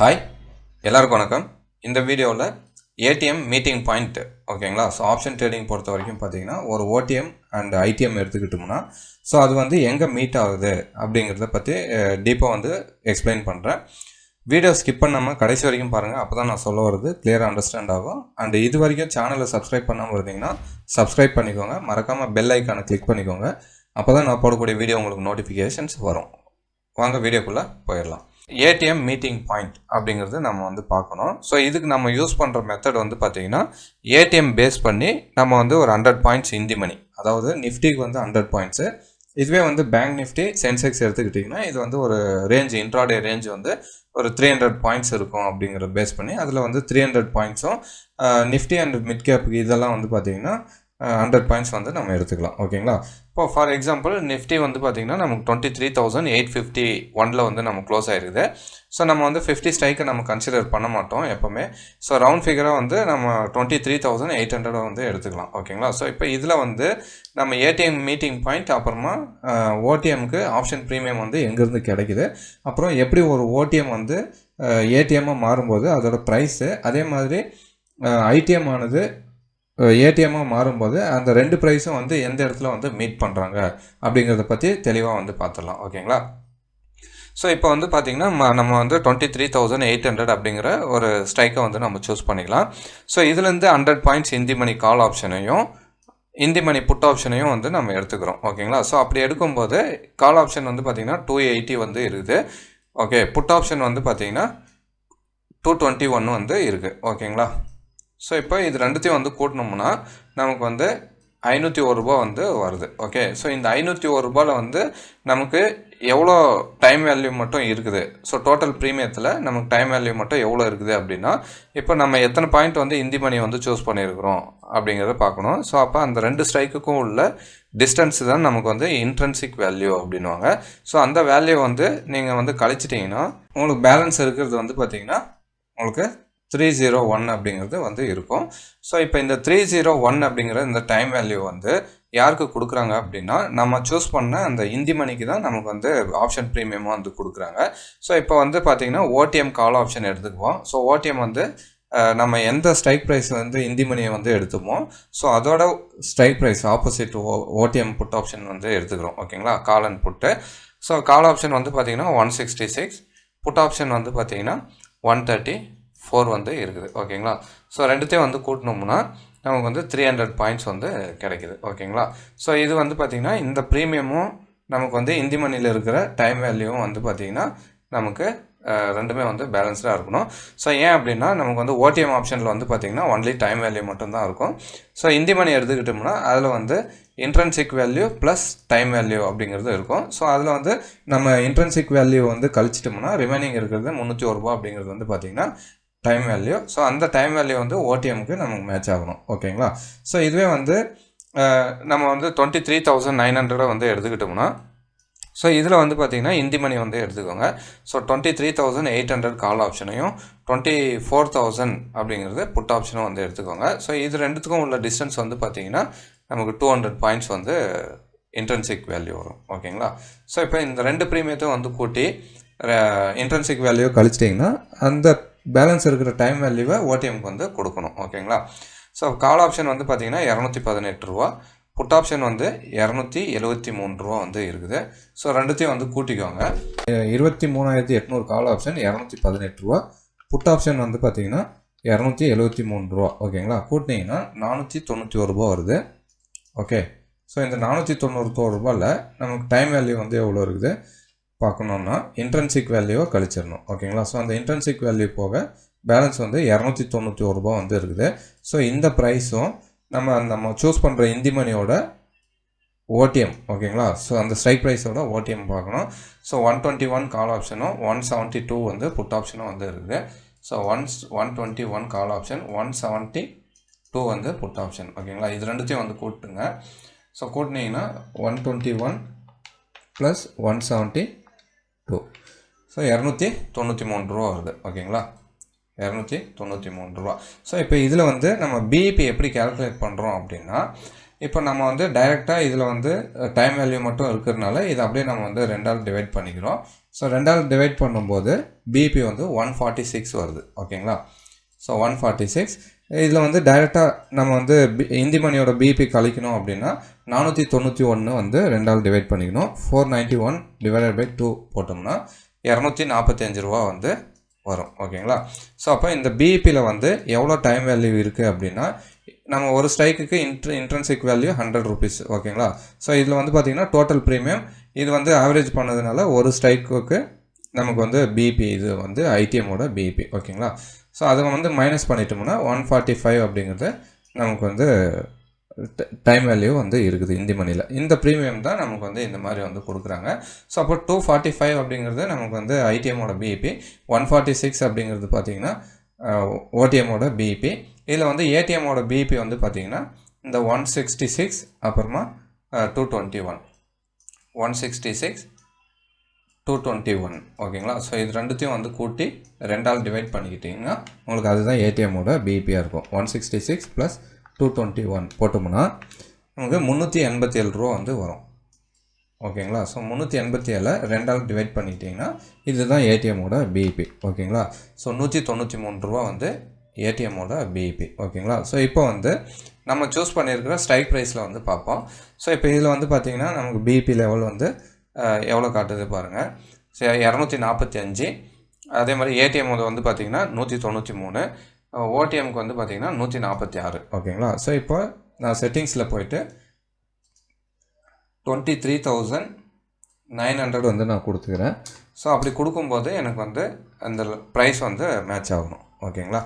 Hi எல்லாருக்கும் வணக்கம். இந்த வீடியோவில் ஏடிஎம் மீட்டிங் பாயிண்ட் ஓகேங்களா ஸோ ஆப்ஷன் ட்ரேடிங் பொறுத்த வரைக்கும் பார்த்தீங்கன்னா ஒரு ஓடிஎம் அண்ட் ஐடிஎம் எடுத்துக்கிட்டோம்னா ஸோ அது வந்து எங்கே மீட் ஆகுது அப்படிங்கிறத பற்றி டீப்பாக வந்து எக்ஸ்பிளைன் பண்ணுறேன் வீடியோ ஸ்கிப் பண்ணாமல் கடைசி வரைக்கும் பாருங்கள் அப்போ தான் நான் சொல்ல வருது கிளியராக அண்டர்ஸ்டாண்ட் ஆகும். அண்ட் இது வரைக்கும் சேனலை சப்ஸ்கிரைப் பண்ணாமல் இருந்தீங்கன்னா சப்ஸ்கிரைப் பண்ணிக்கோங்க. மறக்காமல் பெல் ஐக்கானை கிளிக் பண்ணிக்கோங்க. அப்போ தான் நான் போடக்கூடிய வீடியோ உங்களுக்கு நோட்டிஃபிகேஷன்ஸ் வரும். வாங்க வீடியோக்குள்ளே போயிடலாம். ஏடிஎம் மீட்டிங் பாயிண்ட் அப்படிங்கிறது நம்ம வந்து பார்க்கணும். ஸோ இதுக்கு நம்ம யூஸ் பண்ணுற மெத்தட் வந்து பார்த்தீங்கன்னா ஏடிஎம் பேஸ் பண்ணி நம்ம வந்து ஒரு ஹண்ட்ரட் பாயிண்ட்ஸ் இந்தி மணி. அதாவது நிஃப்டிக்கு வந்து ஹண்ட்ரட் பாயிண்ட்ஸு இதுவே வந்து பேங்க் நிஃப்டி சென்செக்ஸ் எடுத்துக்கிட்டிங்கன்னா இது வந்து ஒரு ரேஞ்ச் இன்ட்ராடே ரேஞ்ச் வந்து ஒரு த்ரீ ஹண்ட்ரட் பாயிண்ட்ஸ் இருக்கும் அப்படிங்கிறத பேஸ் பண்ணி அதில் வந்து த்ரீ ஹண்ட்ரட் பாயிண்ட்ஸும் நிஃப்டி அண்ட் மிட் கேப்புக்கு இதெல்லாம் வந்து பார்த்தீங்கன்னா ஹண்ட்ரட் பாயிண்ட்ஸ் வந்து நம்ம எடுத்துக்கலாம். ஓகேங்களா? இப்போ ஃபார் எக்ஸாம்பிள் நிஃப்டி வந்து பார்த்திங்கன்னா நமக்கு twenty three thousand eight fifty ஒனில் வந்து நம்ம க்ளோஸ் ஆயிருக்குது. ஸோ நம்ம வந்து ஃபிஃப்டி ஸ்ட்ரைக்கை நம்ம கன்சிடர் பண்ண மாட்டோம் எப்போவுமே. ஸோ ரவுண்ட் ஃபிகராக வந்து நம்ம twenty three thousand eight hundred வந்து எடுத்துக்கலாம். ஓகேங்களா? ஸோ இப்போ இதில் வந்து நம்ம ஏடிஎம் மீட்டிங் பாயிண்ட் அப்புறமா ஓடிஎம்க்கு ஆப்ஷன் ப்ரீமியம் வந்து எங்கேருந்து கிடைக்குது? அப்புறம் எப்படி ஒரு ஓடிஎம் வந்து ஏடிஎம்மாக மாறும்போது அதோட ப்ரைஸு அதே மாதிரி ஐடிஎம் ஆனது ஏடிஎம்மாக மாறும்போது அந்த ரெண்டு ப்ரைஸும் வந்து எந்த இடத்துல வந்து மீட் பண்ணுறாங்க அப்படிங்கிறத பற்றி தெளிவாக வந்து பார்த்துடலாம் ஓகேங்களா? ஸோ இப்போ வந்து பார்த்திங்கன்னா நம்ம வந்து twenty three thousand eight hundred அப்படிங்கிற ஒரு ஸ்ட்ரைக்கை வந்து நம்ம சூஸ் பண்ணிக்கலாம். ஸோ இதுலேருந்து hundred points in the money call ஆப்ஷனையும் in the money put ஆப்ஷனையும் வந்து நம்ம எடுத்துக்கிறோம். ஓகேங்களா? ஸோ அப்படி எடுக்கும்போது கால் ஆப்ஷன் வந்து பார்த்திங்கன்னா டூ எயிட்டி வந்து இருக்குது. ஓகே புட் ஆப்ஷன் வந்து பார்த்திங்கன்னா டூ டுவெண்ட்டி ஒன் வந்து இருக்குது ஓகேங்களா? ஸோ இப்போ இது ரெண்டுத்தையும் வந்து கூட்டினோம்னா நமக்கு வந்து ஐநூற்றி ஒரு ரூபா வந்து வருது. ஓகே ஸோ இந்த ஐநூற்றி ஒரு ரூபாயில் வந்து நமக்கு எவ்வளோ டைம் வேல்யூ மட்டும் இருக்குது? ஸோ டோட்டல் ப்ரீமியத்தில் நமக்கு டைம் வேல்யூ மட்டும் எவ்வளோ இருக்குது அப்படின்னா இப்போ நம்ம எத்தனை பாயிண்ட் வந்து இந்தி மணி வந்து சூஸ் பண்ணியிருக்கிறோம் அப்படிங்கிறத பார்க்கணும். ஸோ அப்போ அந்த ரெண்டு ஸ்ட்ரைக்குக்கும் உள்ள டிஸ்டன்ஸ் தான் நமக்கு வந்து இன்ட்ரென்சிக் வேல்யூ அப்படின்வாங்க ஸோ அந்த வேல்யூ வந்து நீங்கள் வந்து கழிச்சிட்டிங்கன்னா உங்களுக்கு பேலன்ஸ் இருக்கிறது வந்து பார்த்திங்கன்னா உங்களுக்கு த்ரீ ஜீரோ ஒன் அப்படிங்கிறது வந்து இருக்கும். ஸோ இப்போ இந்த த்ரீ ஜீரோ ஒன் அப்படிங்கிற இந்த டைம் வேல்யூ வந்து யாருக்கு கொடுக்குறாங்க அப்படின்னா நம்ம சூஸ் பண்ண அந்த இந்தி மணிக்கு தான் நமக்கு வந்து ஆப்ஷன் ப்ரீமியமாக வந்து கொடுக்குறாங்க. ஸோ இப்போ வந்து பார்த்தீங்கன்னா ஓடிஎம் கால் ஆப்ஷன் எடுத்துக்குவோம். ஸோ ஓடிஎம் வந்து நம்ம எந்த ஸ்ட்ரைக் ப்ரைஸ் வந்து இந்தி மணியை வந்து எடுத்துமோ ஸோ அதோட ஸ்ட்ரைக் ப்ரைஸ் ஆப்போசிட் ஓ ஓடிஎம் புட் ஆப்ஷன் வந்து எடுத்துக்கிறோம். ஓகேங்களா? Call and put so call option வந்து பார்த்தீங்கன்னா one sixty six put option வந்து பார்த்தீங்கன்னா ஒன் தேர்ட்டி ஃபோர் வந்து இருக்குது. ஓகேங்களா ஸோ ரெண்டுத்தையும் வந்து கூட்டினோம்னா நமக்கு வந்து த்ரீ ஹண்ட்ரட் பாயிண்ட்ஸ் வந்து கிடைக்குது. ஓகேங்களா ஸோ இது வந்து பார்த்திங்கன்னா இந்த ப்ரீமியமும் நமக்கு வந்து இந்தி மணியில் இருக்கிற டைம் வேல்யூவும் வந்து பார்த்திங்கன்னா நமக்கு ரெண்டுமே வந்து பேலன்ஸ்டாக இருக்கணும். ஸோ ஏன் அப்படின்னா நமக்கு வந்து ஓடிஎம் ஆப்ஷனில் வந்து பார்த்திங்கன்னா ஒன்லி டைம் வேல்யூ மட்டும்தான் இருக்கும். ஸோ இந்தி மணி எடுத்துக்கிட்டோம்னா அதில் வந்து intrinsic value plus time value அப்படிங்கிறது இருக்கும். ஸோ அதில் வந்து நம்ம இன்ட்ரன்சிக் வேல்யூ வந்து கழிச்சிட்டோம்னா ரிமைனிங் இருக்கிறது முந்நூற்றி ஒரு ரூபா அப்படிங்கிறது வந்து பார்த்திங்கன்னா டைம் வேல்யூ ஸோ அந்த டைம் வேல்யூ வந்து ஓடிஎம்க்கு நமக்கு மேட்ச் ஆகணும். ஓகேங்களா ஸோ இதுவே வந்து நம்ம வந்து டுவெண்ட்டி த்ரீ தௌசண்ட் நைன் ஹண்ட்ரடை வந்து எடுத்துக்கிட்டோம்னா ஸோ இதில் வந்து பார்த்திங்கன்னா இந்தி மணி வந்து எடுத்துக்கோங்க. So twenty three thousand eight hundred call ஆப்ஷனையும் twenty four thousand அப்படிங்கிறது புட் ஆப்ஷனும் வந்து எடுத்துக்கோங்க. ஸோ இது ரெண்டுத்துக்கும் உள்ள டிஸ்டன்ஸ் வந்து பார்த்தீங்கன்னா நமக்கு டூ ஹண்ட்ரட் பாயிண்ட்ஸ் வந்து இன்ட்ரன்சிக் வேல்யூ வரும். ஓகேங்களா ஸோ இப்போ இந்த ரெண்டு ப்ரீமியத்தையும் வந்து கூட்டி இன்ட்ரன்சிக் வேல்யூ கழிச்சிட்டிங்கன்னா அந்த பேலன்ஸ் இருக்கிற டைம் வேல்யூவை ஓடிஎம்க்கு வந்து கொடுக்கணும் ஓகேங்களா? ஸோ கால் ஆப்ஷன் வந்து பார்த்தீங்கன்னா இரநூத்தி பதினெட்டு ரூபா புட் ஆப்ஷன் வந்து இரநூத்தி எழுபத்தி மூணு ரூபா வந்து இருக்குது. ஸோ ரெண்டுத்தையும் வந்து கூட்டிக்கோங்க. இருபத்தி மூணாயிரத்தி எட்நூறு கால் ஆப்ஷன் இரநூத்தி பதினெட்டு ரூபா புட் ஆப்ஷன் வந்து பார்த்தீங்கன்னா இரநூத்தி எழுபத்தி மூணு ரூபா ஓகேங்களா? கூட்டினீங்கன்னா நானூற்றி தொண்ணூற்றி ஒரு ரூபா வருது. ஓகே. ஸோ இந்த நானூற்றி தொண்ணூறு ரூபாயில் நமக்கு டைம் வேல்யூ வந்து எவ்வளோ இருக்குது? பார்க்கணுன்னா இன்ட்ரன்சிக் வேல்யூவை கழிச்சிடணும். ஓகேங்களா ஸோ அந்த இன்ட்ரன்சிக் வேல்யூ போக பேலன்ஸ் வந்து இரநூத்தி தொண்ணூற்றி ஒரு ரூபா வந்து இருக்குது. ஸோ இந்த ப்ரைஸும் நம்ம நம்ம சூஸ் பண்ணுற இந்தி மணியோட ஓடிஎம் ஓகேங்களா ஸோ அந்த ஸ்ட்ரைக் ப்ரைஸோட ஓடிஎம் பார்க்கணும் so one twenty one call ஆப்ஷனும் ஒன் செவன்ட்டி டூ வந்து புட் ஆப்ஷனும் வந்து இருக்குது. So one one twenty one call option one seventy two வந்து புட் ஆப்ஷன் ஓகேங்களா இது ரெண்டுத்தையும் வந்து கூட்டுங்க. So கூட்டினீங்கன்னா one twenty one plus one seventy so இரநூத்தி தொண்ணூற்றி மூணு ரூபா வருது. ஓகேங்களா? இரநூத்தி தொண்ணூற்றி மூணு ரூபா. ஸோ இப்போ இதில் வந்து நம்ம பிஇபி எப்படி கேல்குலேட் பண்ணுறோம் அப்படின்னா இப்போ நம்ம வந்து டைரெக்டாக இதில் வந்து டைம் வேல்யூ மட்டும் இருக்கிறதுனால இதை அப்படியே நம்ம வந்து ரெண்டாவது டிவைட் பண்ணிக்கிறோம். ஸோ ரெண்டாவது டிவைட் பண்ணும்போது பிபி வந்து ஒன் ஃபார்ட்டி சிக்ஸ் வருது. ஓகேங்களா? ஸோ ஒன் ஃபார்ட்டி சிக்ஸ் இதில் வந்து டைரெக்டாக நம்ம வந்து பி இந்தி மணியோட பிபி கழிக்கணும் அப்படின்னா நானூற்றி தொண்ணூற்றி ஒன்று வந்து ரெண்டால் டிவைட் பண்ணிக்கணும். Four ninety one divided by two போட்டோம்னா இரநூத்தி நாற்பத்தஞ்சு ரூபா வந்து வரும் ஓகேங்களா? ஸோ அப்போ இந்த பிஇபியில் வந்து எவ்வளோ டைம் வேல்யூ இருக்குது அப்படின்னா நம்ம ஒரு ஸ்ட்ரைக்குக்கு intra intrinsic value hundred rupees ஓகேங்களா? ஸோ இதில் வந்து பார்த்திங்கன்னா டோட்டல் ப்ரீமியம் இது வந்து ஆவரேஜ் பண்ணதுனால ஒரு ஸ்ட்ரைக்குக்கு நமக்கு வந்து பிபி இது வந்து ஐடிஎம்மோட பிபி ஓகேங்களா? ஸோ அதை வந்து மைனஸ் பண்ணிட்டோம்னா ஒன் ஃபார்ட்டி ஃபைவ் அப்படிங்கிறது நமக்கு வந்து டைம் வேல்யூ வந்து இருக்குது இந்தி மணியில் இந்த ப்ரீமியம் தான் நமக்கு வந்து இந்த மாதிரி வந்து கொடுக்குறாங்க. ஸோ அப்போ டூ ஃபார்ட்டி ஃபைவ் அப்படிங்கிறது நமக்கு வந்து ஐடிஎம்மோட பிஇபி ஒன் ஃபார்ட்டி சிக்ஸ் அப்படிங்கிறது பார்த்தீங்கன்னா ஓடிஎம்மோட பிஇபி இதில் வந்து ஏடிஎம்மோட பிஇபி வந்து பார்த்தீங்கன்னா இந்த ஒன் சிக்ஸ்டி சிக்ஸ் அப்புறமா two twenty one one sixty six two twenty one ஓகேங்களா? ஸோ இது ரெண்டுத்தையும் வந்து கூட்டி ரெண்டால் டிவைட் பண்ணிக்கிட்டிங்கன்னா உங்களுக்கு அதுதான் ஏடிஎம்மோட பிபியாக இருக்கும். One sixty six plus two twenty one போட்டோம்னா நமக்கு முந்நூற்றி எண்பத்தி ஏழு ரூபா வந்து வரும். ஓகேங்களா? ஸோ முந்நூற்றி எண்பத்தி ஏழை ரெண்டால் டிவைட் பண்ணிக்கிட்டிங்கன்னா இதுதான் ஏடிஎம்மோட பிஇபி ஓகேங்களா? ஸோ நூற்றி தொண்ணூற்றி மூணு ரூபா வந்து ஏடிஎம்மோட பிஇபி ஓகேங்களா? ஸோ இப்போ வந்து நம்ம சூஸ் பண்ணியிருக்கிற ஸ்ட்ரைக் ப்ரைஸில் வந்து பார்ப்போம். ஸோ இப்போ இதில் வந்து பார்த்திங்கன்னா நமக்கு பிஇபி லெவல் வந்து எவ்வளோ காட்டுது பாருங்கள் சரி இரநூத்தி நாற்பத்தி அஞ்சு. அதே மாதிரி ஏடிஎம் வந்து பார்த்திங்கன்னா நூற்றி தொண்ணூற்றி மூணு. ஓடிஎம்க்கு வந்து பார்த்திங்கன்னா நூற்றி நாற்பத்தி ஆறு. ஓகேங்களா? ஸோ இப்போ நான் செட்டிங்ஸில் போயிட்டு twenty three thousand nine hundred வந்து நான் கொடுத்துக்கிறேன். ஸோ அப்படி கொடுக்கும்போது எனக்கு வந்து அந்த ப்ரைஸ் வந்து மேட்ச் ஆகணும். ஓகேங்களா?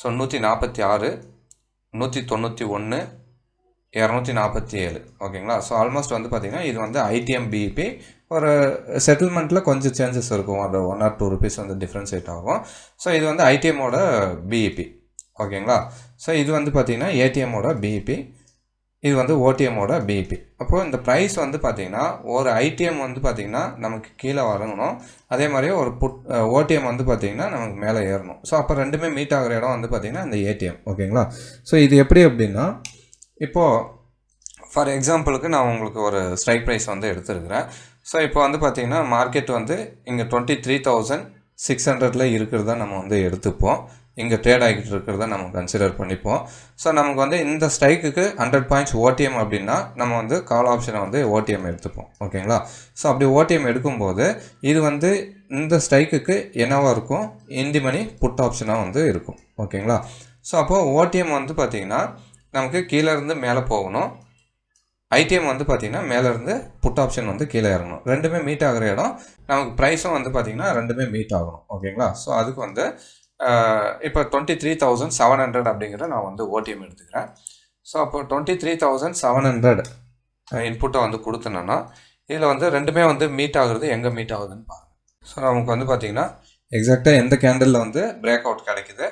ஸோ நூற்றி நாற்பத்தி ஆறு நூற்றி தொண்ணூற்றி ஒன்று இரநூத்தி நாற்பத்தி ஏழு. ஓகேங்களா? ஸோ ஆல்மோஸ்ட் வந்து பார்த்திங்கன்னா இது வந்து ஐடிஎம் பிஇபி ஒரு செட்டில்மெண்ட்டில் கொஞ்சம் சேஞ்சஸ் இருக்கும். ஒரு ஒன் ஆர் டூ ருபீஸ் வந்து டிஃப்ரென்ஷியேட் ஆகும். ஸோ இது வந்து ஐடிஎம்மோட பிஇபி ஓகேங்களா? ஸோ இது வந்து பார்த்திங்கன்னா ஏடிஎம்மோட பிஇபி இது வந்து ஓடிஎம்மோட பிஇபி அப்போது இந்த ப்ரைஸ் வந்து பார்த்திங்கன்னா ஒரு ஐடிஎம் வந்து பார்த்திங்கன்னா நமக்கு கீழே வரணும் அதே மாதிரி ஒரு புட் ஓடிஎம் வந்து பார்த்திங்கன்னா நமக்கு மேலே ஏறணும். ஸோ அப்போ ரெண்டுமே மீட் ஆகிற இடம் வந்து பார்த்திங்கன்னா இந்த ஏடிஎம் ஓகேங்களா? ஸோ இது எப்படி அப்படின்னா இப்போது ஃபார் எக்ஸாம்பிளுக்கு நான் உங்களுக்கு ஒரு ஸ்ட்ரைக் ப்ரைஸ் வந்து எடுத்துருக்கிறேன். ஸோ இப்போ வந்து பார்த்திங்கன்னா மார்க்கெட் வந்து இங்கே டுவெண்ட்டி த்ரீ தௌசண்ட் சிக்ஸ் ஹண்ட்ரடில் இருக்கிறதா நம்ம வந்து எடுத்துப்போம். இங்கே ட்ரேட் ஆகிட்டு இருக்கிறத நம்ம கன்சிடர் பண்ணிப்போம். ஸோ நமக்கு வந்து இந்த ஸ்ட்ரைக்குக்கு ஹண்ட்ரட் பாயிண்ட்ஸ் ஓடிஎம் அப்படின்னா நம்ம வந்து கால் ஆப்ஷனை வந்து ஓடிஎம் எடுத்துப்போம். ஓகேங்களா ஸோ அப்படி ஓடிஎம் எடுக்கும்போது இது வந்து இந்த ஸ்ட்ரைக்குக்கு என்னவாக இருக்கும்? இந்தி மணி புட் ஆப்ஷனாக வந்து இருக்கும். ஓகேங்களா ஸோ அப்போது ஓடிஎம் வந்து பார்த்திங்கன்னா நமக்கு கீழே இருந்து மேலே போகணும். ஐடிஎம் வந்து பார்த்திங்கன்னா மேலேருந்து புட் ஆப்ஷன் வந்து கீழே இறங்கணும். ரெண்டுமே மீட் ஆகிற இடம். நமக்கு ப்ரைஸும் வந்து பார்த்திங்கன்னா ரெண்டுமே மீட் ஆகணும். ஓகேங்களா? ஸோ அதுக்கு வந்து இப்போ twenty three thousand seven hundred அப்படிங்கிற நான் வந்து ஓடிஎம் எடுத்துக்கிறேன். ஸோ அப்போ twenty three thousand seven hundred இன்புட்டை வந்து கொடுத்தனன்னா இதில் வந்து ரெண்டுமே வந்து மீட் ஆகுறது எங்கே மீட் ஆகுதுன்னு பாருங்கள் ஸோ நமக்கு வந்து பார்த்திங்கன்னா எக்ஸாக்டாக எந்த கேண்டலில் வந்து பிரேக் அவுட் கிடைக்குது.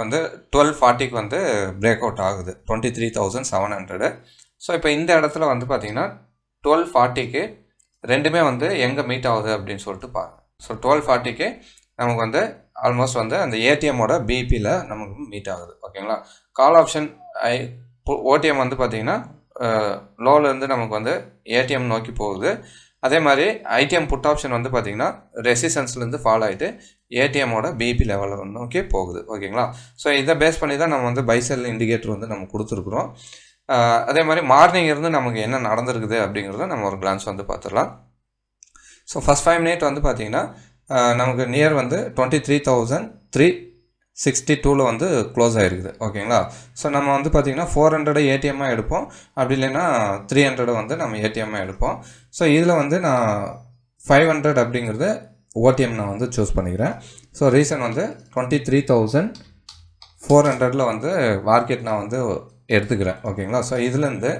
வந்து டுவெல் ஃபார்ட்டிக்கு வந்து பிரேக் அவுட் ஆகுது. Twenty three thousand seven hundred so இப்போ இந்த இடத்துல வந்து பார்த்தீங்கன்னா டுவெல் ஃபார்ட்டிக்கு ரெண்டுமே வந்து எங்கே மீட் ஆகுது அப்படின்னு சொல்லிட்டு பாருங்கள் ஸோ டுவெல் ஃபார்ட்டிக்கு நமக்கு வந்து ஆல்மோஸ்ட் வந்து அந்த ஏடிஎம்மோட பிபியில் நமக்கு மீட் ஆகுது. ஓகேங்களா கால் ஆப்ஷன் ஐ ஓடிஎம் வந்து பார்த்தீங்கன்னா லோலேருந்து நமக்கு வந்து ஏடிஎம் நோக்கி போகுது. அதே மாதிரி ஐடிஎம் புட் ஆப்ஷன் வந்து பார்த்தீங்கன்னா ரெசிஸ்டன்ஸ்லேருந்து ஃபாலோ ஆகிட்டு ஏடிஎம்மோட பிபி லெவலில் நோக்கி போகுது. ஓகேங்களா? ஸோ இதை பேஸ் பண்ணி தான் நம்ம வந்து பைசெல் இண்டிகேட்டர் வந்து நம்ம கொடுத்துருக்குறோம். அதே மாதிரி மார்னிங் இருந்து நமக்கு என்ன நடந்திருக்குது அப்படிங்கிறத நம்ம ஒரு கிளான்ஸ் வந்து பார்த்துடலாம். ஸோ ஃபஸ்ட் ஃபைவ் மினிட் வந்து பார்த்தீங்கன்னா நமக்கு நியர் வந்து twenty three thousand three sixty டூவில் வந்து க்ளோஸ் ஆகிருக்குது ஓகேங்களா? ஸோ நம்ம வந்து பார்த்திங்கன்னா ஃபோர் ஹண்ட்ரடை ஏடிஎம்மாக எடுப்போம். அப்படி இல்லைன்னா த்ரீ ஹண்ட்ரடை வந்து நம்ம ஏடிஎம்மாக எடுப்போம். ஸோ இதில் வந்து நான் ஃபைவ் ஹண்ட்ரட் அப்படிங்கிறது ஓடிஎம் நான் வந்து சூஸ் பண்ணிக்கிறேன். ஸோ ரீசன் வந்து டுவெண்ட்டி த்ரீ தௌசண்ட் ஃபோர் ஹண்ட்ரடில் வந்து மார்க்கெட் நான் வந்து எடுத்துக்கிறேன். ஓகேங்களா ஸோ இதுலேருந்து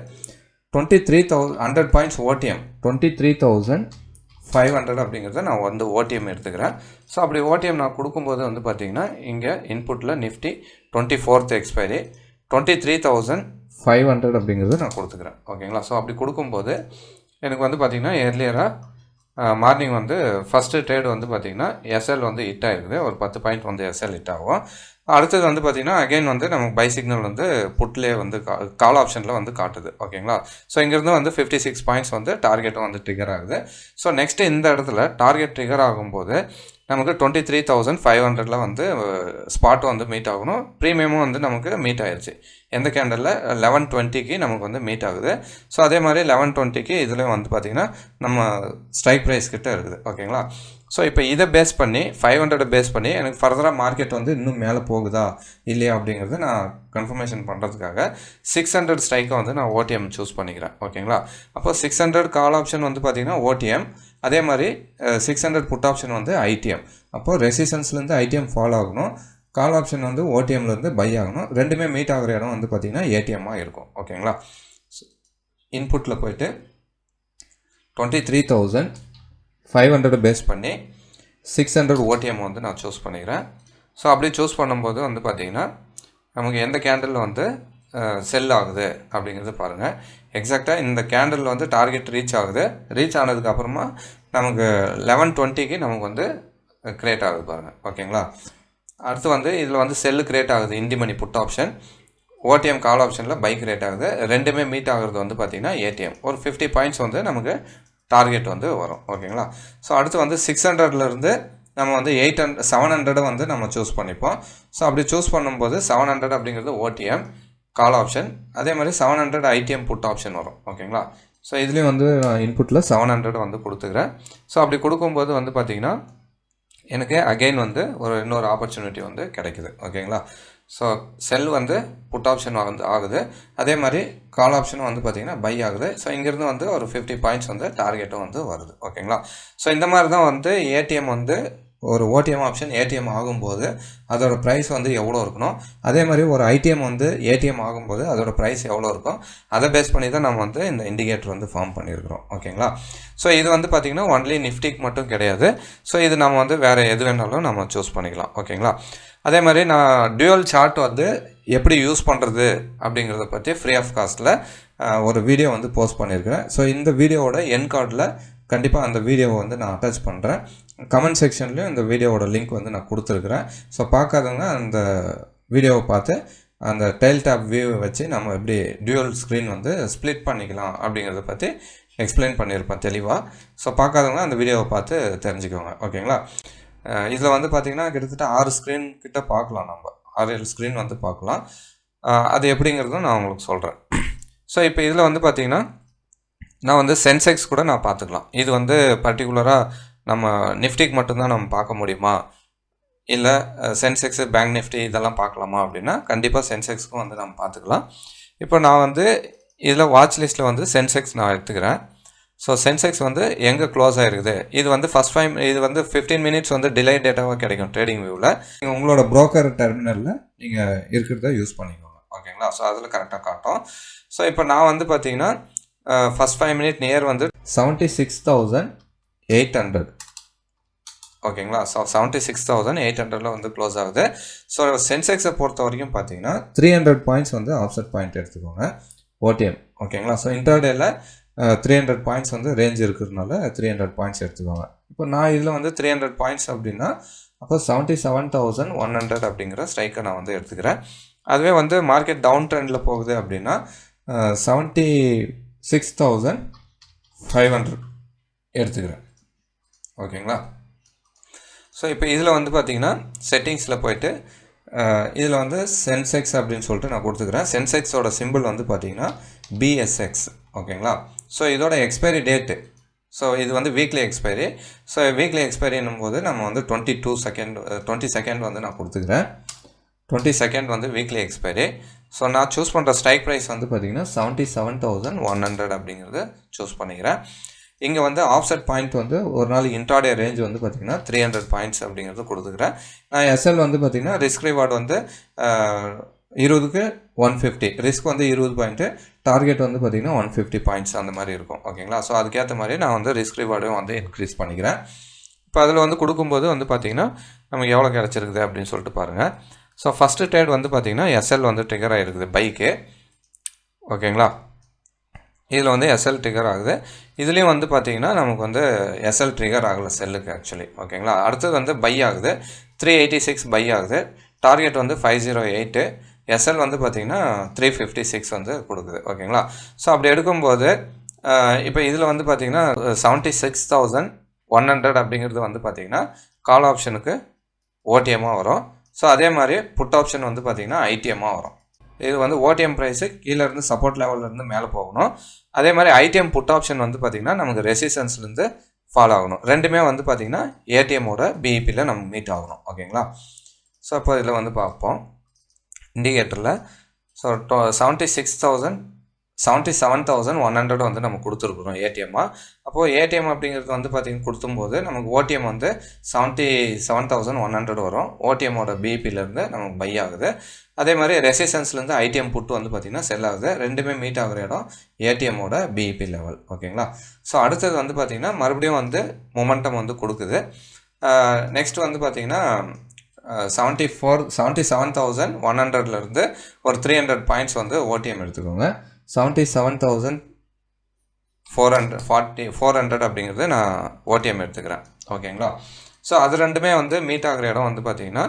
twenty three thousand hundred points OTM twenty three thousand five hundred அப்படிங்கிறத நான் வந்து ஓடிஎம் எடுத்துக்கிறேன். ஸோ அப்படி ஓடிஎம் நான் கொடுக்கும்போது வந்து பார்த்தீங்கன்னா இங்கே இன்புட்டில் Nifty twenty fourth expiry twenty three thousand five hundred அப்படிங்கிறது நான் கொடுத்துக்கிறேன். ஓகேங்களா ஸோ அப்படி கொடுக்கும்போது எனக்கு வந்து பார்த்திங்கன்னா ஏர்லியராக மார்னிங் வந்து ஃபஸ்ட்டு ட்ரேடு வந்து பார்த்திங்கன்னா எஸ்எல் வந்து ஹிட் ஆகிருக்குது ஒரு பத்து பாயிண்ட் வந்து எஸ்எல் ஹிட் ஆகும். அடுத்தது வந்து பார்த்திங்கன்னா அகைன் வந்து நமக்கு பை சிக்னல் வந்து புட்லேயே வந்து கா கால் ஆப்ஷனில் வந்து காட்டுது. ஓகேங்களா? ஸோ இங்கேருந்து வந்து ஃபிஃப்டி சிக்ஸ் பாயிண்ட்ஸ் வந்து டார்கெட்டும் வந்து ட்ரிகர் ஆகுது. ஸோ நெக்ஸ்ட்டு இந்த இடத்துல டார்கெட் ட்ரிகர் ஆகும்போது நமக்கு டுவெண்ட்டி த்ரீ தௌசண்ட் ஃபைவ் ஹண்ட்ரடில் வந்து ஸ்பாட்டும் வந்து மீட் ஆகணும். ப்ரீமியமும் வந்து நமக்கு மீட் ஆயிடுச்சு எந்த கேண்டலில் லெவன் டுவெண்ட்டிக்கு நமக்கு வந்து மீட் ஆகுது. ஸோ அதே மாதிரி லெவன் டுவெண்ட்டிக்கு இதுலேயும் வந்து பார்த்திங்கன்னா நம்ம ஸ்ட்ரைக் ப்ரைஸ் கிட்ட இருக்குது. ஓகேங்களா ஸோ இப்போ இதை பேஸ் பண்ணி ஃபைவ் ஹண்ட்ரடை பேஸ் பண்ணி எனக்கு ஃபர்தராக மார்க்கெட் வந்து இன்னும் மேலே போகுதா? இல்லையா? அப்படிங்கிறது நான் கன்ஃபர்மேஷன் பண்ணுறதுக்காக சிக்ஸ் ஹண்ட்ரட் ஸ்ட்ரைக்கை வந்து நான் ஓடிஎம் சூஸ் பண்ணிக்கிறேன். ஓகேங்களா அப்போ சிக்ஸ் ஹண்ட்ரட் கால் ஆப்ஷன் வந்து பார்த்திங்கன்னா ஓடிஎம் அதே மாதிரி சிக்ஸ் ஹண்ட்ரட் புட் ஆப்ஷன் வந்து ஐடிஎம் அப்போது ரெசிஸ்டன்ஸ்லேருந்து ஐடிஎம் ஃபாலோ ஆகணும். கால் ஆப்ஷன் வந்து ஓடிஎம்லேருந்து பை ஆகணும். ரெண்டுமே மீட் ஆகிற இடம் வந்து பார்த்திங்கன்னா ஏடிஎம்மாக இருக்கும். ஓகேங்களா இன்புட்டில் போயிட்டு twenty three thousand five hundred base பண்ணி சிக்ஸ் ஹண்ட்ரட் ஓடிஎம் வந்து நான் சூஸ் பண்ணிக்கிறேன். ஸோ அப்படி சூஸ் பண்ணும்போது வந்து பார்த்திங்கன்னா நமக்கு எந்த கேண்டில் வந்து செல் ஆகுது அப்படிங்கிறது பாருங்கள் எக்ஸாக்டாக இந்த கேண்டில் வந்து டார்கெட் ரீச் ஆகுது. ரீச் ஆனதுக்கப்புறமா நமக்கு லெவன் டுவெண்ட்டிக்கு நமக்கு வந்து க்ரியேட் ஆகுது பாருங்கள் ஓகேங்களா அடுத்து வந்து இதில் வந்து செல்லு க்ரியேட் ஆகுது. In the money put option OTM call ஆப்ஷனில் பைக் ரேட் ஆகுது. ரெண்டுமே மீட் ஆகிறது வந்து பார்த்திங்கன்னா ஏடிஎம் ஒரு ஃபிஃப்டி பாயிண்ட்ஸ் வந்து நமக்கு டார்கெட் வந்து வரும். ஓகேங்களா ஸோ அடுத்து வந்து சிக்ஸ் ஹண்ட்ரட்லேருந்து நம்ம வந்து எயிட் ஹண்ட் செவன் ஹண்ட்ரடை வந்து நம்ம சூஸ் பண்ணிப்போம். ஸோ அப்படி சூஸ் பண்ணும்போது செவன் ஹண்ட்ரட் அப்படிங்கிறது ஓடிஎம் கால் ஆப்ஷன் அதே மாதிரி seven hundred ITM put option வரும். ஓகேங்களா ஸோ இதுலேயும் வந்து இன்புட்டில் செவன் ஹண்ட்ரட் வந்து கொடுத்துக்கிறேன். ஸோ அப்படி கொடுக்கும்போது வந்து பார்த்திங்கன்னா எனக்கு அகெயின் வந்து ஒரு இன்னொரு ஆப்பர்ச்சுனிட்டி வந்து கிடைக்குது. ஓகேங்களா ஸோ செல் வந்து புட் ஆப்ஷன் வந்து ஆகுது. அதே மாதிரி கால் ஆப்ஷனும் வந்து பார்த்திங்கன்னா பை ஆகுது. ஸோ இங்கேருந்து வந்து ஒரு ஃபிஃப்டி பாயிண்ட்ஸ் வந்து டார்கெட்டும் வந்து வருது. ஓகேங்களா ஸோ இந்த மாதிரி தான் வந்து ஏடிஎம் வந்து ஒரு ஓடிஎம் ஆப்ஷன் ஏடிஎம் ஆகும்போது அதோட ப்ரைஸ் வந்து எவ்வளோ இருக்கணும்? அதே மாதிரி ஒரு ஐடிஎம் வந்து ஏடிஎம் ஆகும்போது அதோட ப்ரைஸ் எவ்வளோ இருக்கும்? அதை பேஸ் பண்ணி தான் நம்ம வந்து இந்த இண்டிகேட்டர் வந்து ஃபார்ம் பண்ணியிருக்கிறோம். ஓகேங்களா ஸோ இது வந்து பார்த்திங்கன்னா ஒன்லி நிஃப்டிக்கு மட்டும் கிடையாது. ஸோ இது நம்ம வந்து வேறு எது வேணாலும் நம்ம சூஸ் பண்ணிக்கலாம். ஓகேங்களா அதே மாதிரி நான் டியூவல் சார்ட் வந்து எப்படி யூஸ் பண்ணுறது அப்படிங்கிறத பற்றி ஃப்ரீ ஆஃப் காஸ்ட்டில் ஒரு வீடியோ வந்து போஸ்ட் பண்ணியிருக்கிறேன். ஸோ இந்த வீடியோவோட என் கார்டில் கண்டிப்பாக அந்த வீடியோவை வந்து நான் அட்டாச் பண்ணுறேன் கமெண்ட் செக்ஷன்லேயும் இந்த வீடியோவோட லிங்க் வந்து நான் கொடுத்துருக்குறேன். ஸோ பார்க்காதவங்க அந்த வீடியோவை பார்த்து அந்த டைல் டேப் வியூவை வச்சு நம்ம எப்படி டியூவல் ஸ்க்ரீன் வந்து ஸ்ப்ளிட் பண்ணிக்கலாம் அப்படிங்கிறத பற்றி எக்ஸ்பிளைன் பண்ணியிருப்பேன் தெளிவாக ஸோ பார்க்காதவங்க அந்த வீடியோவை பார்த்து தெரிஞ்சுக்கோங்க. ஓகேங்களா? இதில் வந்து பார்த்திங்கன்னா கிட்டத்தட்ட ஆறு ஸ்க்ரீன் கிட்ட பார்க்கலாம் நம்ம. ஆறு ஏழு ஸ்க்ரீன் வந்து பார்க்கலாம். அது எப்படிங்கிறதும் நான் உங்களுக்கு சொல்கிறேன் ஸோ இப்போ இதில் வந்து பார்த்திங்கன்னா நான் வந்து சென்செக்ஸ் கூட நான் பார்த்துக்கலாம். இது வந்து பர்டிகுலராக நம்ம நிஃப்டிக்கு மட்டும்தான் நம்ம பார்க்க முடியுமா? இல்லை சென்செக்ஸு பேங்க் நிஃப்டி இதெல்லாம் பார்க்கலாமா அப்படின்னா கண்டிப்பாக சென்செக்ஸ்க்கும் வந்து நம்ம பார்த்துக்கலாம். இப்போ நான் வந்து இதில் வாட்ச் லிஸ்ட்டில் வந்து சென்செக்ஸ் நான் எடுத்துக்கிறேன். ஸோ சென்செக்ஸ் வந்து எங்கே க்ளோஸ் ஆகிருக்குது இது வந்து ஃபஸ்ட் ஃபைவ் இது வந்து ஃபிஃப்டீன் மினிட்ஸ் வந்து டிலே டேட்டாவாக கிடைக்கும் ட்ரேடிங் வியூவில் நீங்கள் உங்களோட ப்ரோக்கர் டெர்மினலில் நீங்கள் இருக்கிறத யூஸ் பண்ணிக்கோங்க. ஓகேங்களா ஸோ அதில் கரெக்டாக காட்டும். ஸோ இப்போ நான் வந்து பார்த்தீங்கன்னா ஃபஸ்ட் ஃபைவ் மினிட் நியர் வந்து seventy six thousand eight hundred ஓகேங்களா so seventy six thousand eight ஹண்ட்ரடில் வந்து க்ளோஸ் ஆகுது. ஸோ சென்செக்ஸை பொறுத்த வரைக்கும் பார்த்தீங்கன்னா த்ரீ ஹண்ட்ரட் பாயிண்ட்ஸ் வந்து ஆப்செட் பாயிண்ட் எடுத்துக்கோங்க. ஓடிஎம் ஓகேங்களா ஸோ இன்டர்டேயில் த்ரீ ஹண்ட்ரட் பாயிண்ட்ஸ் வந்து ரேஞ்ச் இருக்கிறதுனால த்ரீ ஹண்ட்ரட் பாயிண்ட்ஸ் எடுத்துக்கோங்க. இப்போ நான் இதில் வந்து த்ரீ ஹண்ட்ரட் பாயிண்ட்ஸ் அப்படின்னா அப்போ seventy seven thousand one hundred அப்படிங்கிற ஸ்ட்ரைக்கை நான் வந்து எடுத்துக்கிறேன். அதுவே வந்து மார்க்கெட் டவுன் ட்ரெண்டில் போகுது அப்படின்னா seventy six thousand five hundred எடுத்துக்கிறேன். ஓகேங்களா? ஸோ இப்போ இதில் வந்து பார்த்தீங்கன்னா செட்டிங்ஸில் போயிட்டு இதில் வந்து சென்செக்ஸ் அப்படின்னு சொல்லிட்டு நான் கொடுத்துக்கிறேன். சென்செக்ஸோட சிம்பிள் வந்து பார்த்தீங்கன்னா பிஎஸ்எக்ஸ் ஓகேங்களா? ஸோ இதோட எக்ஸ்பைரி டேட்டு ஸோ இது வந்து வீக்லி எக்ஸ்பைரி ஸோ வீக்லி எக்ஸ்பைரின்னும் போது நம்ம வந்து twenty two second twenty second வந்து நான் கொடுத்துக்கிறேன். டுவெண்ட்டி செகண்ட் வந்து வீக்லி எக்ஸ்பைரி ஸோ நான் சூஸ் பண்ணுற ஸ்ட்ரைக் ப்ரைஸ் வந்து பார்த்தீங்கன்னா seventy seven thousand one hundred அப்படிங்கிறத சூஸ் பண்ணிக்கிறேன். இங்கே வந்து ஆஃப்செட் பாயிண்ட் வந்து ஒரு நாள் இன்ட்ராடே ரேஞ்ச் வந்து பார்த்திங்கன்னா த்ரீ ஹண்ட்ரட் பாயிண்ட்ஸ் அப்படிங்கிறது கொடுத்துக்கிறேன். நான் எஸ்எல் வந்து பார்த்திங்கன்னா ரிஸ்க் ரிவார்டு வந்து இருபதுக்கு ஒன் ஃபிஃப்டி ரிஸ்க் வந்து இருபது பாயிண்ட்டு டார்கெட் வந்து பார்த்திங்கன்னா ஒன் ஃபிஃப்டி பாயிண்ட்ஸ் அந்த மாதிரி இருக்கும். ஓகேங்களா? ஸோ அதுக்கேற்ற மாதிரி நான் வந்து ரிஸ்க் ரிவார்டும் வந்து இன்க்ரீஸ் பண்ணிக்கிறேன். இப்போ அதில் வந்து கொடுக்கும்போது வந்து பார்த்திங்கன்னா நமக்கு எவ்வளோ கிடச்சிருக்குது அப்படின்னு சொல்லிட்டு பாருங்கள் ஸோ ஃபஸ்ட்டு ட்ரேட் வந்து பார்த்திங்கன்னா எஸ்எல் வந்து ட்ரிகர் ஆகிருக்குது பைக்கு ஓகேங்களா? இதில் வந்து எஸ்எல் ட்ரிகர் ஆகுது. இதுலேயும் வந்து பார்த்திங்கன்னா நமக்கு வந்து எஸ்எல் ட்ரிகர் ஆகலை செல்லுக்கு ஆக்சுவலி ஓகேங்களா? அடுத்தது வந்து பை ஆகுது. த்ரீ எயிட்டி சிக்ஸ் பை ஆகுது. டார்கெட் வந்து ஃபைவ் ஜீரோ எயிட்டு எஸ்எல் வந்து பார்த்திங்கன்னா த்ரீ ஃபிஃப்டி சிக்ஸ் வந்து கொடுக்குது. ஓகேங்களா? ஸோ அப்படி எடுக்கும்போது இப்போ இதில் வந்து பார்த்தீங்கன்னா seventy six thousand one hundred அப்படிங்கிறது வந்து பார்த்தீங்கன்னா கால் ஆப்ஷனுக்கு ஓடிஎம்மாக வரும். ஸோ அதே மாதிரி புட் ஆப்ஷன் வந்து பார்த்தீங்கன்னா ஐடிஎம்மாக வரும். இது வந்து ஓடிஎம் ப்ரைஸு கீழேருந்து சப்போர்ட் லெவல்லேருந்து மேலே போகணும். அதே மாதிரி ஐடிஎம் புட் ஆப்ஷன் வந்து பார்த்திங்கன்னா நமக்கு ரெசிஸ்டன்ஸ்லேருந்து ஃபாலோ ஆகணும். ரெண்டுமே வந்து பார்த்திங்கன்னா ஏடிஎம்மோட பிஇபியில் நம்ம மீட் ஆகணும். ஓகேங்களா? ஸோ அப்போ இதில் வந்து பார்ப்போம். இண்டிகேட்டரில் so to seventy six thousand seventy seven thousand one hundred வந்து நம்ம கொடுத்துருக்குறோம் ஏடிஎம்மாக அப்போது ஏடிஎம் அப்படிங்கிறது வந்து பார்த்திங்கன்னா கொடுத்தும்போது நமக்கு ஓடிஎம் வந்து seventy seven thousand one hundred வரும் ஓடிஎம்மோட பிபிலேருந்து நமக்கு பை ஆகுது. அதே மாதிரி ரெசிஸ்டன்ஸ்லேருந்து ஐடிஎம் புட்டு வந்து பார்த்திங்கன்னா செல் ஆகுது. ரெண்டுமே மீட் ஆகிற இடம் ஏடிஎம்மோட பிஇபி லெவல் ஓகேங்களா ஸோ அடுத்தது வந்து பார்த்திங்கன்னா மறுபடியும் வந்து மொமெண்டம் வந்து கொடுக்குது. நெக்ஸ்ட் வந்து பார்த்திங்கன்னா seventy four seventy seven thousand one ஹண்ட்ரட்லேருந்து ஒரு த்ரீ ஹண்ட்ரட் பாயிண்ட்ஸ் வந்து ஓடிஎம் எடுத்துக்கோங்க. Seventy seven thousand four hundred forty four hundred அப்படிங்கிறது நான் ஓடிஎம் எடுத்துக்கிறேன். ஓகேங்களா ஸோ அது ரெண்டுமே வந்து மீட் ஆகிற இடம் வந்து பார்த்திங்கன்னா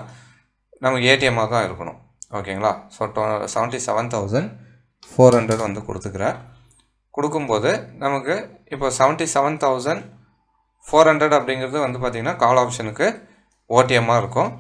நமக்கு ஏடிஎம்மாக தான் இருக்கணும். ஓகேங்களா so to seventy seven thousand four hundred வந்து கொடுத்துக்கிறேன். கொடுக்கும்போது நமக்கு இப்போ seventy seven thousand four hundred அப்படிங்கிறது வந்து பார்த்திங்கன்னா கால் ஆப்ஷனுக்கு ஓடிஎம்மாக இருக்கும்.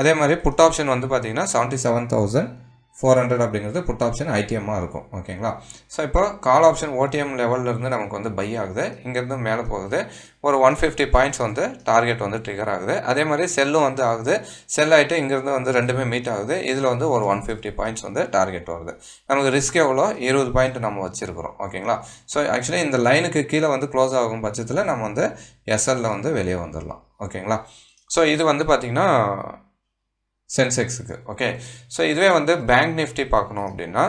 அதே மாதிரி புட் ஆப்ஷன் வந்து பார்த்திங்கன்னா seventy seven thousand four hundred அப்படிங்கிறது புட் ஆப்ஷன் ஐடிஎம்மாக இருக்கும். ஓகேங்களா? ஸோ இப்போ கால் ஆப்ஷன் ஓடிஎம் லெவல்லேருந்து நமக்கு வந்து பை ஆகுது. இங்கேருந்து மேலே போகுது. ஒரு ஒன் ஃபிஃப்டி பாயிண்ட்ஸ் வந்து டார்கெட் வந்து ட்ரிகர் ஆகுது. அதே மாதிரி செல்லும் வந்து ஆகுது. செல் ஆகிட்டு இங்கேருந்து வந்து ரெண்டுமே மீட் ஆகுது. இதில் வந்து ஒரு ஒன் ஃபிஃப்டி பாயிண்ட்ஸ் வந்து டார்கெட் வருது. நமக்கு ரிஸ்க் எவ்வளோ? இருபது பாயிண்ட் நம்ம வச்சுருக்கிறோம். ஓகேங்களா? ஸோ ஆக்சுவலி இந்த லைனுக்கு கீழே வந்து க்ளோஸ் ஆகும் பட்சத்தில் நம்ம வந்து எஸ்எல்ல வந்து வெளியே வந்துடலாம் ஓகேங்களா? ஸோ இது வந்து பார்த்திங்கன்னா சென்செக்ஸுக்கு ஓகே ஸோ இதுவே வந்து பேங்க் நிஃப்டி பார்க்கணும் அப்படின்னா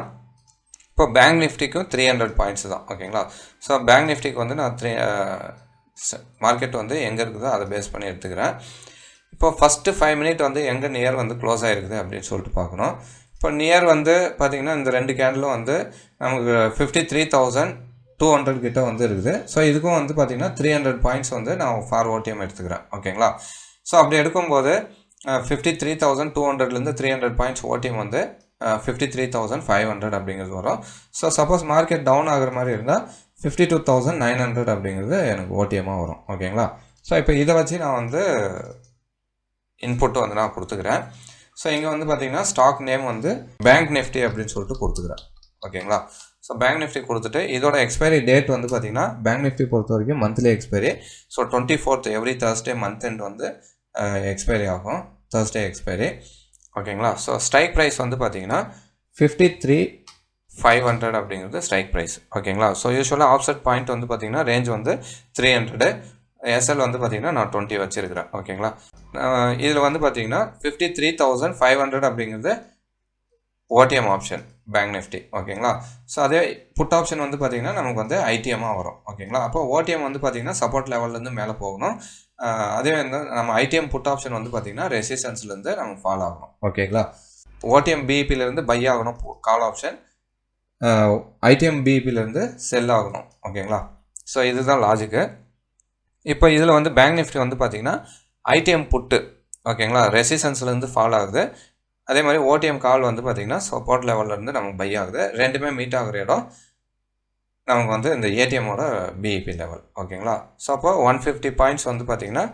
இப்போ பேங்க் நிஃப்டிக்கும் த்ரீ ஹண்ட்ரட் பாயிண்ட்ஸ் தான். ஓகேங்களா ஸோ பேங்க் நிஃப்டிக்கு வந்து நான் த்ரீ மார்க்கெட் uh, வந்து எங்கே இருக்குதோ அதை பேஸ் பண்ணி எடுத்துக்கிறேன். இப்போ ஃபஸ்ட்டு ஃபைவ் மினிட் வந்து எங்கே நியர் வந்து க்ளோஸ் ஆகிருக்குது அப்படின்னு சொல்லிட்டு பார்க்கணும். இப்போ நியர் வந்து பார்த்திங்கன்னா இந்த ரெண்டு கேண்டிலும் வந்து நமக்கு fifty three thousand two hundred கிட்ட வந்து இருக்குது. ஸோ இதுக்கும் வந்து பார்த்திங்கன்னா த்ரீ ஹண்ட்ரட் பாயிண்ட்ஸ் வந்து நான் ஃபார் ஓடிஎம் எடுத்துக்கிறேன். ஓகேங்களா ஸோ அப்படி எடுக்கும்போது ஃபிஃப்டி த்ரீ தௌசண்ட் டூ ஹண்ட்ரட்லேருந்து த்ரீ ஹண்ட்ரட் பாயிண்ட்ஸ் ஓடிஎம் வந்து fifty three thousand five hundred அப்படிங்கிறது வரும். ஸோ சப்போஸ் மார்க்கெட் டவுன் ஆகிற மாதிரி இருந்தால் fifty two thousand nine hundred அப்படிங்கிறது எனக்கு ஓடிஎம்மாக வரும். ஓகேங்களா ஸோ இப்போ இதை வச்சு நான் வந்து இன்புட்டு வந்து நான் கொடுத்துக்கிறேன். ஸோ இங்கே வந்து பார்த்தீங்கன்னா ஸ்டாக் நேம் வந்து பேங்க் நிஃப்டி அப்படின்னு சொல்லிட்டு கொடுத்துக்கிறேன். ஓகேங்களா ஸோ பேங்க் நிஃப்டி கொடுத்துட்டு இதோட எக்ஸ்பைரி டேட் வந்து பார்த்தீங்கன்னா பேங்க் நிஃப்டி பொறுத்த வரைக்கும் monthly expiry so twenty fourth every Thursday month end வந்து எக்ஸ்பைரி ஆகும். தேர்ஸ்டே எக்ஸ்பைரி ஓகேங்களா ஸோ ஸ்ட்ரைக் ப்ரைஸ் வந்து பார்த்தீங்கன்னா ஃபிஃப்டி த்ரீ ஃபைவ் ஹண்ட்ரட் அப்படிங்கிறது ஸ்ட்ரைக் ப்ரைஸ் ஓகேங்களா ஸோ யூஸ்வலாக ஆப்செட் பாயிண்ட் வந்து பார்த்தீங்கன்னா ரேஞ்ச் வந்து த்ரீ ஹண்ட்ரடு எஸ்எல் வந்து பார்த்தீங்கன்னா நான் டுவெண்ட்டி வச்சுருக்கிறேன். ஓகேங்களா இதில் வந்து பார்த்தீங்கன்னா fifty three thousand five hundred அப்படிங்கிறது ஓடிஎம் ஆப்ஷன் பேங்க் நிஃப்டி ஓகேங்களா ஸோ அதே புட் ஆப்ஷன் வந்து பார்த்தீங்கன்னா நமக்கு வந்து ஐடிஎம்மாக வரும். ஓகேங்களா அப்போ ஓடிஎம் வந்து பார்த்தீங்கன்னா சப்போர்ட் லெவல்லேருந்து மேலே போகணும். அதே வந்து நம்ம ஐடிஎம் புட் ஆப்ஷன் வந்து பார்த்தீங்கன்னா ரெசிஸ்டன்ஸ்லேருந்து நம்ம ஃபாலோ ஆகணும். ஓகேங்களா ஓடிஎம் பிஇபிலேருந்து பை ஆகணும் கால் ஆப்ஷன் ஐடிஎம் பிஇபிலேருந்து செல் ஆகணும். ஓகேங்களா ஸோ இதுதான் லாஜிக்கு இப்போ இதில் வந்து பேங்க் நிஃப்டி வந்து பார்த்தீங்கன்னா ஐடிஎம் புட்டு ஓகேங்களா ரெசிஸ்டன்ஸ்லேருந்து ஃபாலோ ஆகுது. அதே மாதிரி ஓடிஎம் கால் வந்து பார்த்தீங்கன்னா சப்போர்ட் லெவல்லேருந்து நமக்கு பை ஆகுது. ரெண்டுமே மீட் ஆகிற இடம். நமக்கு வந்து இந்த ஏடிஎம்மோட பிஇபி லெவல் ஓகேங்களா? ஸோ அப்போ ஒன் ஃபிஃப்டி பாயிண்ட்ஸ் வந்து பார்த்திங்கன்னா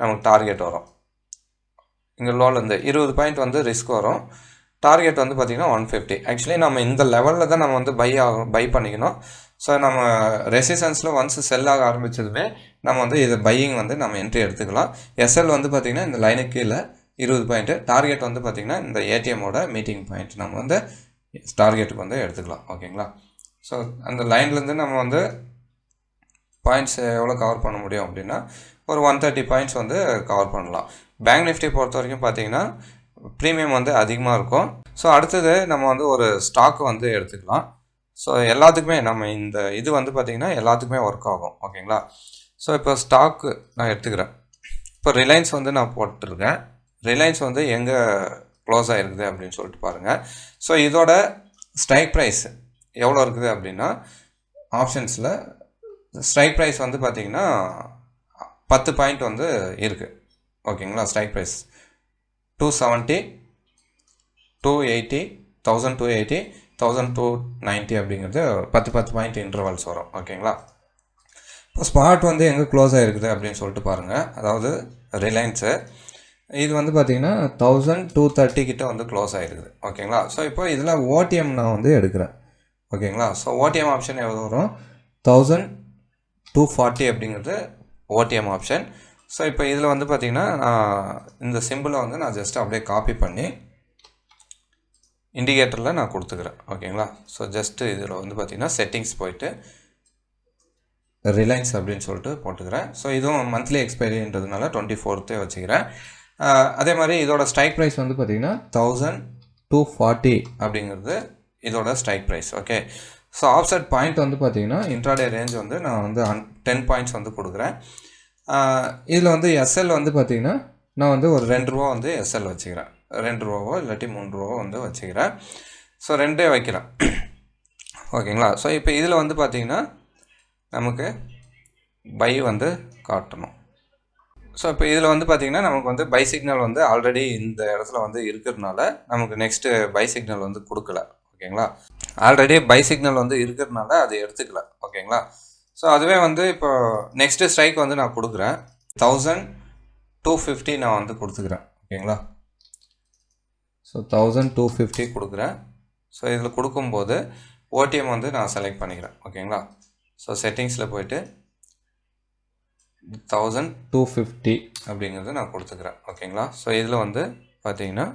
நமக்கு டார்கெட் வரும். இங்கே லோலேருந்து இருபது பாயிண்ட் வந்து ரிஸ்க் வரும். டார்கெட் வந்து பார்த்திங்கன்னா ஒன் ஃபிஃப்டி ஆக்சுவலி நம்ம இந்த லெவலில் தான் நம்ம வந்து பை ஆகும் பை பண்ணிக்கணும். ஸோ நம்ம ரெசிஸ்டன்ஸில் ஒன்ஸ் செல் ஆக ஆரம்பித்ததுமே நம்ம வந்து இது பையிங் வந்து நம்ம என்ட்ரி எடுத்துக்கலாம். எஸ்எல் வந்து பார்த்திங்கன்னா இந்த லைனுக்கு கீழே இருபது பாயிண்ட்டு டார்கெட் வந்து பார்த்திங்கன்னா இந்த ஏடிஎம்மோட மீட்டிங் பாயிண்ட் நம்ம வந்து டார்கெட்டுக்கு வந்து எடுத்துக்கலாம் ஓகேங்களா? ஸோ அந்த லைன்லேருந்து நம்ம வந்து பாயிண்ட்ஸ் எவ்வளோ கவர் பண்ண முடியும் அப்படின்னா ஒரு ஒன் தேர்ட்டி பாயிண்ட்ஸ் வந்து கவர் பண்ணலாம். பேங்க் நிஃப்டி பொறுத்த வரைக்கும் பார்த்தீங்கன்னா ப்ரீமியம் வந்து அதிகமாக இருக்கும். ஸோ அடுத்தது நம்ம வந்து ஒரு ஸ்டாக் வந்து எடுத்துக்கலாம். ஸோ எல்லாத்துக்குமே நம்ம இந்த இது வந்து பார்த்திங்கன்னா எல்லாத்துக்குமே ஒர்க் ஆகும். ஓகேங்களா ஸோ இப்போ ஸ்டாக்கு நான் எடுத்துக்கிறேன். இப்போ ரிலையன்ஸ் வந்து நான் போட்டிருக்கேன். ரிலையன்ஸ் வந்து எங்கே க்ளோஸ் ஆகிருக்குது அப்படின்னு சொல்லிட்டு பாருங்கள் ஸோ இதோட ஸ்ட்ரைக் ப்ரைஸ் எவ்வளோ இருக்குது அப்படின்னா ஆப்ஷன்ஸில் ஸ்ட்ரைக் ப்ரைஸ் வந்து பார்த்திங்கன்னா பத்து பாயிண்ட் வந்து இருக்குது ஓகேங்களா? Strike price two seventy two eighty thousand two eighty thousand two ninety அப்படிங்கிறது பத்து பத்து பாயிண்ட் இன்டர்வல்ஸ் வரும். ஓகேங்களா? இப்போ ஸ்பாட் வந்து எங்கே க்ளோஸ் ஆகிருக்குது அப்படின்னு சொல்லிட்டு பாருங்கள் அதாவது ரிலையன்ஸு இது வந்து பார்த்திங்கன்னா தௌசண்ட் டூ தேர்ட்டி கிட்ட வந்து க்ளோஸ் ஆகிருக்குது ஓகேங்களா? ஸோ இப்போ இதில் ஓடிஎம் நான் வந்து எடுக்கிறேன். ஓகேங்களா? ஸோ ஓடிஎம் ஆப்ஷன் எவ்வளோ வரும்? தௌசண்ட் டூ ஃபார்ட்டி அப்படிங்கிறது ஓடிஎம் ஆப்ஷன் ஸோ இப்போ இதில் வந்து பார்த்திங்கன்னா நான் இந்த சிம்பிளை வந்து நான் ஜஸ்ட் அப்படியே காப்பி பண்ணி இண்டிகேட்டரில் நான் கொடுத்துக்கிறேன். ஓகேங்களா? ஸோ ஜஸ்ட்டு இதில் வந்து பார்த்திங்கன்னா செட்டிங்ஸ் போயிட்டு ரிலையன்ஸ் அப்படின்னு சொல்லிட்டு போட்டுக்கிறேன். ஸோ இதுவும் மந்த்லி எக்ஸ்பைரின்றதுனால டுவெண்ட்டி ஃபோர்த்தே வச்சுக்கிறேன். அதே மாதிரி இதோட ஸ்ட்ரைக் ப்ரைஸ் வந்து பார்த்தீங்கன்னா தௌசண்ட் டூ ஃபார்ட்டி அப்படிங்கிறது இதோட strike price okay so offset point வந்து பார்த்தீங்கன்னா இன்ட்ராடே ரேஞ்ச் வந்து நான் வந்து அன் டென் பாயிண்ட்ஸ் வந்து கொடுக்குறேன். இதில் வந்து எஸ்எல் வந்து பார்த்தீங்கன்னா நான் வந்து ஒரு ரெண்டு ரூபா வந்து எஸ்எல் வச்சுக்கிறேன். ரெண்டு ரூபாவோ இல்லாட்டி மூணு ரூபாவோ வந்து வச்சுக்கிறேன். ஸோ ரெண்டே வைக்கிறேன். ஓகேங்களா? ஸோ இப்போ இதில் வந்து பார்த்தீங்கன்னா நமக்கு பை வந்து காட்டணும். ஸோ இப்போ இதில் வந்து பார்த்திங்கன்னா நமக்கு வந்து பை சிக்னல் வந்து ஆல்ரெடி இந்த இடத்துல வந்து இருக்கிறதுனால நமக்கு நெக்ஸ்ட்டு பை சிக்னல் வந்து கொடுக்கல. ஓகேங்களா? ஆல்ரெடி பை சிக்னல் வந்து இருக்கிறதுனால அது எடுத்துக்கல. ஓகேங்களா? ஸோ அதுவே வந்து இப்போ நெக்ஸ்ட்டு ஸ்ட்ரைக் வந்து நான் கொடுக்குறேன். தௌசண்ட் டூ ஃபிஃப்டி நான் வந்து கொடுத்துக்கிறேன். ஓகேங்களா? ஸோ தௌசண்ட் டூ ஃபிஃப்டி கொடுக்குறேன். ஸோ இதில் கொடுக்கும்போது ஓடிஎம் வந்து நான் செலக்ட் பண்ணிக்கிறேன். ஓகேங்களா? ஸோ செட்டிங்ஸில் போயிட்டு தௌசண்ட் டூ ஃபிஃப்டி அப்படிங்கிறது நான் கொடுத்துக்கிறேன். ஓகேங்களா? ஸோ இதில் வந்து பார்த்தீங்கன்னா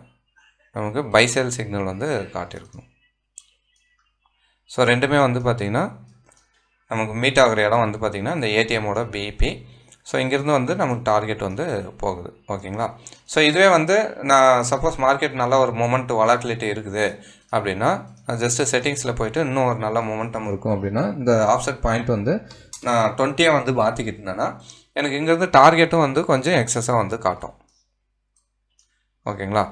நமக்கு பைசேல் சிக்னல் வந்து காட்டியிருக்கும் ஸோ ரெண்டுமே வந்து பார்த்திங்கன்னா நமக்கு மீட் ஆகிற இடம் வந்து பார்த்திங்கன்னா இந்த ஏடிஎம்மோட பிபி ஸோ இங்கேருந்து வந்து நமக்கு டார்கெட் வந்து போகுது. ஓகேங்களா? ஸோ இதுவே வந்து நான் சப்போஸ் மார்க்கெட் நல்ல ஒரு மூமெண்ட் வலாட்டிலிட்டி இருக்குது அப்படின்னா ஜஸ்ட்டு செட்டிங்ஸில் போயிட்டு இன்னும் ஒரு நல்ல மொமெண்டம் இருக்கும் அப்படின்னா இந்த ஆஃப்செட் பாயிண்ட் வந்து நான் டுவெண்ட்டியாக வந்து மாற்றிக்கிட்டு இருந்தேன்னா எனக்கு இங்கேருந்து டார்கெட்டும் வந்து கொஞ்சம் எக்ஸஸாக வந்து காட்டும். ஓகேங்களா?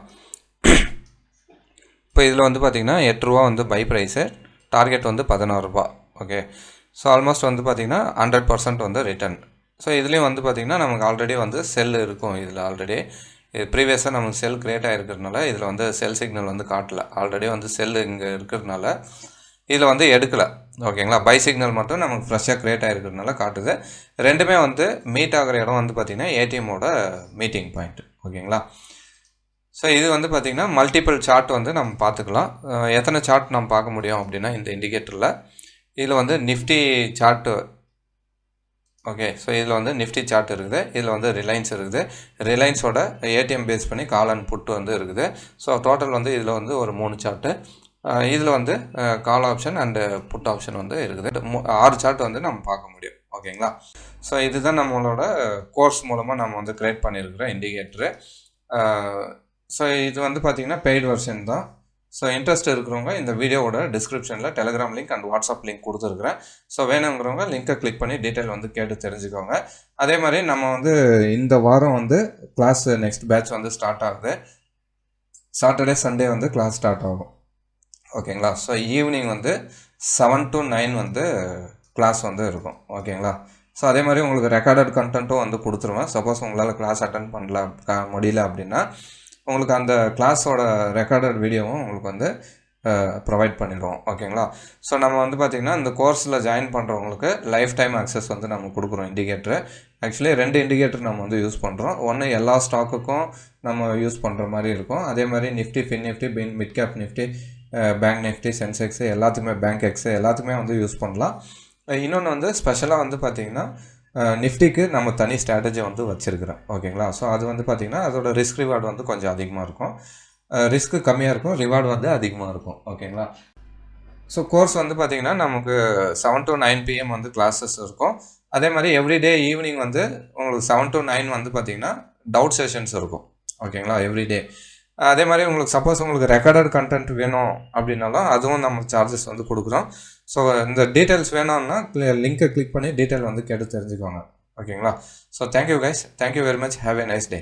இப்போ இதில் வந்து பார்த்திங்கன்னா எட்டு ரூபா வந்து பை ப்ரைஸு டார்கெட் வந்து பதினோருபா ஓகே ஸோ ஆல்மோஸ்ட் வந்து பார்த்திங்கன்னா ஹண்ட்ரட் பர்சன்ட் வந்து ரிட்டர்ன் ஸோ இதுலேயும் வந்து பார்த்திங்கன்னா நமக்கு ஆல்ரெடி வந்து செல் இருக்கும் இதில் ஆல்ரெடி இது ப்ரீவியஸாக நமக்கு செல் க்ரியேட் ஆகிருக்கிறதுனால இதில் வந்து செல் சிக்னல் வந்து காட்டல. ஆல்ரெடி வந்து செல் இங்கே இருக்கிறதுனால இதில் வந்து எடுக்கலை ஓகேங்களா பை சிக்னல் மட்டும் நமக்கு ஃப்ரெஷ்ஷாக க்ரியேட் ஆகிருக்கிறதுனால காட்டுது. ரெண்டுமே வந்து மீட் ஆகிற இடம் வந்து பார்த்திங்கன்னா ஏடிஎம்மோட மீட்டிங் பாயிண்ட் ஓகேங்களா ஸோ இது வந்து பார்த்திங்கன்னா மல்டிபிள் சார்ட் வந்து நம்ம பார்த்துக்கலாம். எத்தனை சார்ட் நம்ம பார்க்க முடியும் அப்படின்னா இந்த இண்டிகேட்டரில் இதில் வந்து நிஃப்டி சார்ட்டு ஓகே ஸோ இதில் வந்து நிஃப்டி சார்ட் இருக்குது. இதில் வந்து ரிலையன்ஸ் இருக்குது. ரிலையன்ஸோட ஏடிஎம் பேஸ் பண்ணி கால் அண்ட் புட்டு வந்து இருக்குது. ஸோ டோட்டல் வந்து இதில் வந்து ஒரு மூணு சார்ட்டு இதில் வந்து call option and put option வந்து இருக்குது. ஆறு சார்ட் வந்து நம்ம பார்க்க முடியும். ஓகேங்களா ஸோ இதுதான் நம்மளோட கோர்ஸ் மூலமாக நம்ம வந்து க்ரியேட் பண்ணியிருக்கிற இண்டிகேட்டரு ஸோ இது வந்து பார்த்தீங்கன்னா பெய்டு வெர்ஷன் தான். ஸோ இன்ட்ரெஸ்ட் இருக்கிறவங்க இந்த வீடியோவோட டிஸ்கிரிப்ஷனில் Telegram link and WhatsApp link கொடுத்துருக்குறேன். ஸோ வேணுங்கிறவங்க லிங்க்கை கிளிக் பண்ணி டீட்டெயில் வந்து கேட்டு தெரிஞ்சுக்கோங்க. அதே மாதிரி நம்ம வந்து இந்த வாரம் வந்து கிளாஸ் நெக்ஸ்ட் பேட்ச் வந்து ஸ்டார்ட் ஆகுது. சாட்டர்டே சண்டே வந்து கிளாஸ் ஸ்டார்ட் ஆகும். ஓகேங்களா ஸோ ஈவினிங் வந்து செவன் டு நைன் வந்து கிளாஸ் வந்து இருக்கும். ஓகேங்களா ஸோ அதே மாதிரி உங்களுக்கு ரெக்கார்டட் கண்டென்ட்டும் வந்து கொடுத்துருவேன். சப்போஸ் உங்களால் கிளாஸ் அட்டன் பண்ணல முடியல அப்படின்னா உங்களுக்கு அந்த கிளாஸோட ரெக்கார்டட் வீடியோவும் உங்களுக்கு வந்து ப்ரொவைட் பண்ணிடுவோம். ஓகேங்களா ஸோ நம்ம வந்து பார்த்திங்கன்னா இந்த கோர்ஸில் ஜாயின் பண்ணுறவங்களுக்கு லைஃப் டைம் அக்சஸ் வந்து நம்ம கொடுக்குறோம் இண்டிகேட்டர் ஆக்சுவலி ரெண்டு இண்டிகேட்டர் நம்ம வந்து யூஸ் பண்ணுறோம் ஒன்று எல்லா ஸ்டாக்குக்கும் நம்ம யூஸ் பண்ணுற மாதிரி இருக்கும். அதே மாதிரி Nifty Fin Nifty Fin mid cap Nifty bank Nifty Sensex எல்லாத்துக்குமே பேங்க் எக்ஸு எல்லாத்துக்குமே வந்து யூஸ் பண்ணலாம். இன்னொன்று வந்து ஸ்பெஷலாக வந்து பார்த்திங்கன்னா நிஃப்டிக்கு நம்ம தனி ஸ்ட்ராட்டஜி வந்து வச்சுருக்கிறோம். ஓகேங்களா? ஸோ அது வந்து பார்த்திங்கன்னா அதோட ரிஸ்க் ரிவார்டு வந்து கொஞ்சம் அதிகமாக இருக்கும். ரிஸ்க்கு கம்மியாக இருக்கும் ரிவார்டு வந்து அதிகமாக இருக்கும். ஓகேங்களா? ஸோ கோர்ஸ் வந்து பார்த்திங்கன்னா நமக்கு செவன் டு நைன் பிஎம் வந்து கிளாஸஸ் இருக்கும். அதே மாதிரி எவ்ரிடே ஈவினிங் வந்து உங்களுக்கு செவன் டு நைன் வந்து பார்த்திங்கன்னா டவுட் செஷன்ஸ் இருக்கும். ஓகேங்களா? எவ்ரிடே அதே மாதிரி உங்களுக்கு சப்போஸ் உங்களுக்கு ரெக்கார்டட் கண்டென்ட் வேணும் அப்படின்னாலும் அதுவும் நம்ம சார்ஜஸ் வந்து கொடுக்குறோம். ஸோ இந்த டீட்டெயில்ஸ் வேணும்னா லிங்கை கிளிக் பண்ணி டீட்டெயில் வந்து கேட்டு தெரிஞ்சுக்கோங்க. ஓகேங்களா so thank you guys thank you very much have a nice day